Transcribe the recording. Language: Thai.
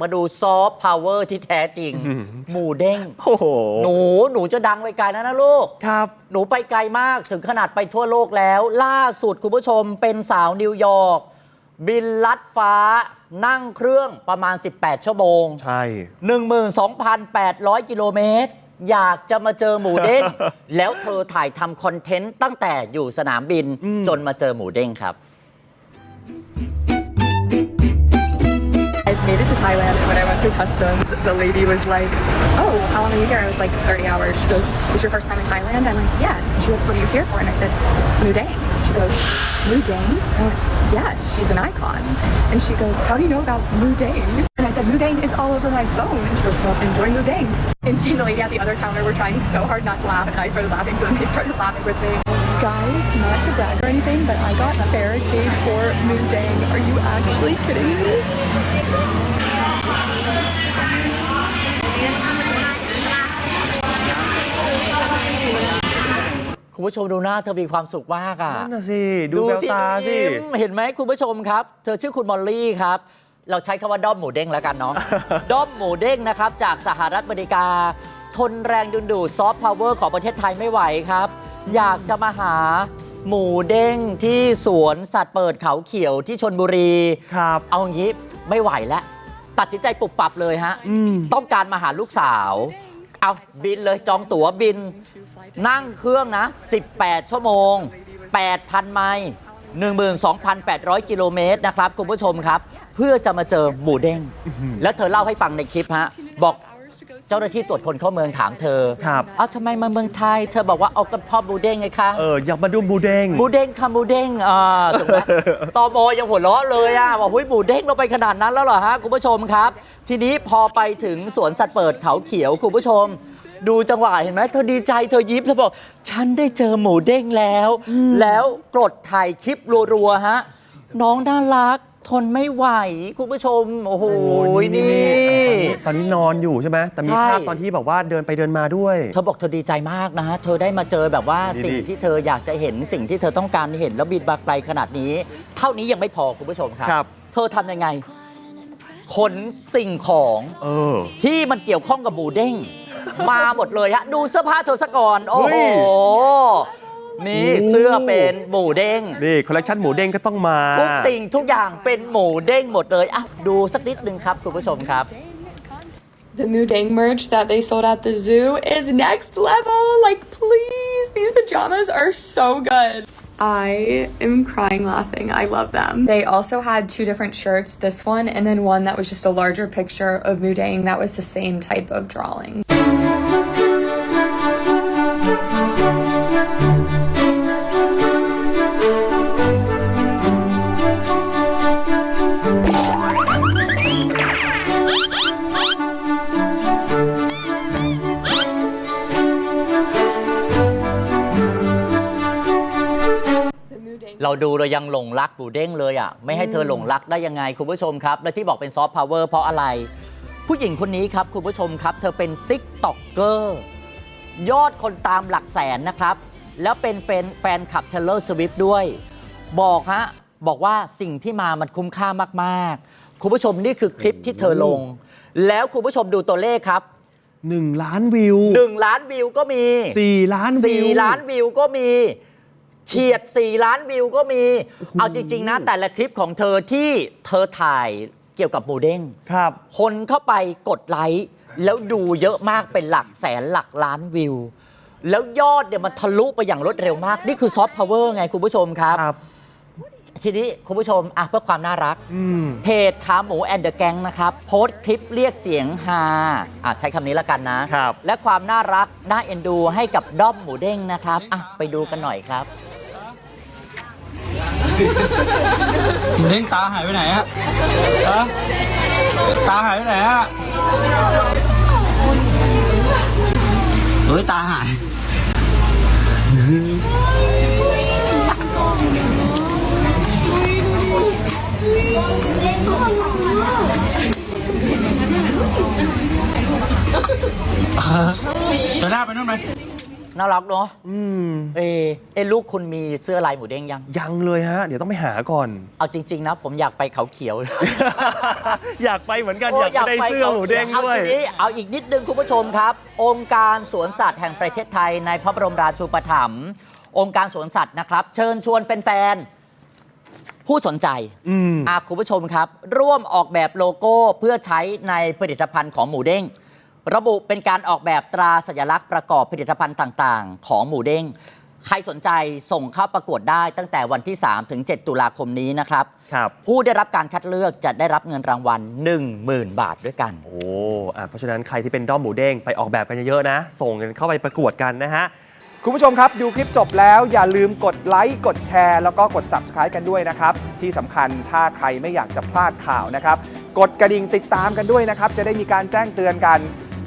มาดูซอฟต์พาวเวอร์ที่แท้จริงอืมหมูเด้ง โอ้โห หนูหนูจะดังไปไกลแล้วนะลูก ครับ หนูไปไกลมากถึงขนาดไปทั่วโลกแล้ว ล่าสุดคุณผู้ชมเป็นสาวนิวยอร์กบินลัดฟ้านั่งเครื่องประมาณ 18 ชั่วโมง ใช่ 12,800 กิโลเมตร อยากจะมาเจอหมูเด้ง แล้วเธอถ่ายทำคอนเทนต์ตั้งแต่อยู่สนามบินอืมจนมาเจอหมูเด้งครับ Thailand, and when I went through customs, the lady was like, "Oh, how long are you here?" I was like, "30 hours." She goes, "Is this your first time in Thailand?" I'm like, "Yes." And she goes, "What are you here for?" And I said, "Mudang." She goes, "Mudang?" I went, "Yes, she's an icon." And she goes, "How do you know about Mudang?" And I said, "Mudang is all over my phone." And she goes, "Well, enjoy Mudang." And she and the lady at the other counter were trying so hard not to laugh, and I started laughing, so then they started laughing with me. Guys, not to brag or anything, but I got a barricade for Mudang. Are you actually kidding me? คุณผู้ชมดูหน้าเธอมีความสุขมากอะนั่นน่ะสิ ดูแววตาสิยิ้มเห็นไหมคุณผู้ชมครับ เธอชื่อคุณมอลลี่ครับ เราใช้คำว่าด้อมหมูเด้งแล้วกันเนาะ ด้อมหมูเด้งนะครับ จากสหรัฐอเมริกา ทนแรงดึงดูดซอฟต์พาวเวอร์ของประเทศไทยไม่ไหวครับ อยากจะมาหาหมูเด้งที่สวนสัตว์เปิดเขาเขียวที่ชนบุรี ครับ เอางี้ไม่ไหวแล้ว ตัดสินใจปรับปรับเลยฮะ อืม ต้องการมาหาลูกสาว เอาบินเลยจองตั๋วบิน นั่งเครื่องนะ 18 ชั่วโมง 8,000 ไมล์12,800 กิโลเมตรนะครับ คุณผู้ชมครับ เพื่อจะมาเจอหมูเด้ง แล้วเธอเล่าให้ฟังในคลิปฮะ บอก เจ้าหน้าที่ตรวจคนเข้าเมืองถามเธอครับ เอาทำไมมาเมืองไทย เธอบอกว่าเอากระเพาะหมูเด้งไงคะ เอออยากมาดูบูเด้งหมูเด้งค่ะหมูเด้งอ่าถูกไหม ตอมอยังหัวเราะเลยอะบอกหุ้ยหมูเด้งเราไปขนาดนั้นแล้วเหรอฮะคุณผู้ชมครับ ทีนี้พอไปถึงสวนสัตว์เปิดเขาเขียวคุณผู้ชม ดูจังหวะเห็นไหมเธอดีใจเธอยิ้มเธอบอก ฉันได้เจอหมูเด้งแล้ว แล้วกดถ่ายคลิปรัวๆฮะน้องน่ารักทนไม่ไหวคุณผู้ชมโอ้โหนี่ ตอนนี้นอนอยู่ใช่ไหมแต่มีใช่ ภาพตอนที่แบบว่าเดินไปเดินมาด้วย เธอบอกเธอดีใจมากนะเธอได้มาเจอแบบว่าดีๆ สิ่งที่เธออยากจะเห็นสิ่งที่เธอต้องการเห็นแล้วบินบาไกลขนาดนี้ เท่านี้ยังไม่พอคุณผู้ชมครับ ครับ เธอทำยังไง ขนสิ่งของเออ ที่มันเกี่ยวข้องกับหมูเด้ง มาหมดเลยฮะ ดูเสื้อผ้าเธอซะก่อน โอ้เฮ้โห ยนี่โอ้ เสื้อเป็นหมูเด้ง นี่คอลเลคชันหมูเด้งก็ต้องมา ทุกสิ่งทุกอย่างเป็นหมูเด้งหมดเลยอะดูสักนิดนึงครับคุณผู้ชมครับ The Mudang merch that they sold at the zoo is next level. Like, please, these pajamas are so good. I am crying laughing. I love them. They also had two different shirts this one, and then one that was just a larger picture of Mudang that was the same type of drawing. เราดูเรายังหลงรักหมูเด้งเลยอะไม่ให้เธอหลงรักได้ยังไงคุณผู้ชมครับ และที่บอกเป็นซอฟต์พาวเวอร์เพราะอะไร ผู้หญิงคนนี้ครับคุณผู้ชมครับ เธอเป็นติ๊กต็อกเกอร์ยอดคนตามหลักแสนนะครับ แล้วเป็นแฟนแฟนคลับเทเลอร์สวิฟด้วย บอกฮะบอกว่าสิ่งที่มามันคุ้มค่ามากๆ คุณผู้ชมนี่คือคลิปที่เธอลง แล้วคุณผู้ชมดูตัวเลขครับ1ล้านวิว1ล้านวิวก็มี4ล้านวิว4ล้านวิวก็มี เฉียด 4 ล้านวิวก็มี เอาจริง ๆ นะ แต่ละคลิปของเธอที่เธอถ่ายเกี่ยวกับหมูเด้ง ครับ คนเข้าไปกดไลค์แล้วดูเยอะมากเป็นหลักแสนหลักล้านวิว แล้วยอดเนี่ยมันทะลุไปอย่างรวดเร็วมาก นี่คือซอฟต์พาวเวอร์ไงคุณผู้ชมครับ ครับ ทีนี้คุณผู้ชมอะเพื่อความน่ารัก อืม เพจขาหมูแอนเดอะแกงนะครับ โพสต์คลิปเรียกเสียงฮาอะใช้คำนี้ละกันนะ ครับ และความน่ารัก น่าเอ็นดูให้กับด้อมหมูเด้งนะครับอะไปดูกันหน่อยครับหมู เด้งตาหายไปไหนอะฮะตาหายไปไหนอะเฮ้ยตาหายเดี๋ยวหน้าไปนู่นไหม น่ารักเนาะอืมเออเอยลูกคุณมีเสื้อลายหมูเด้งยัง ยังเลยฮะ เดี๋ยวต้องไปหาก่อน เอาจริง ๆ นะ ผมอยากไปเขาเขียว อยากไปเหมือนกันโอยากไปได้เสื้อหมูเด้งเอาด้วยทีนี้เอาอีกนิดนึงคุณผู้ชมครับ องค์การสวนสัตว์แห่งประเทศไทยในพระบรมราชูปถัมภ์องค์การสวนสัตว์นะครับ เชิญชวนแฟนๆผู้สนใจอืมอาคุณผู้ชมครับ ร่วมออกแบบโลโก้เพื่อใช้ในผลิตภัณฑ์ของหมูเด้ง ระบุเป็นการออกแบบตราสัญลักษณ์ประกอบผลิตภัณฑ์ต่างๆ ของหมูเด้ง ใครสนใจส่งเข้าประกวดได้ตั้งแต่วันที่ 3 ถึง 7 ตุลาคมนี้นะครับ ครับ ผู้ได้รับการคัดเลือกจะได้รับเงินรางวัล 10,000 บาทด้วยกัน โอ้อะเพราะฉะนั้นใครที่เป็นด้อมหมูเด้งไปออกแบบกันเยอะๆนะ ส่งกันเข้าไปประกวดกันนะฮะ คุณผู้ชมครับ ดูคลิปจบแล้วอย่าลืมกดไลค์กดแชร์ แล้วก็กด Subscribe กันด้วยนะครับ ที่สำคัญถ้าใครไม่อยากจะพลาดข่าวนะครับ กดกระดิ่งติดตามกันด้วยนะครับ จะได้มีการแจ้งเตือนกัน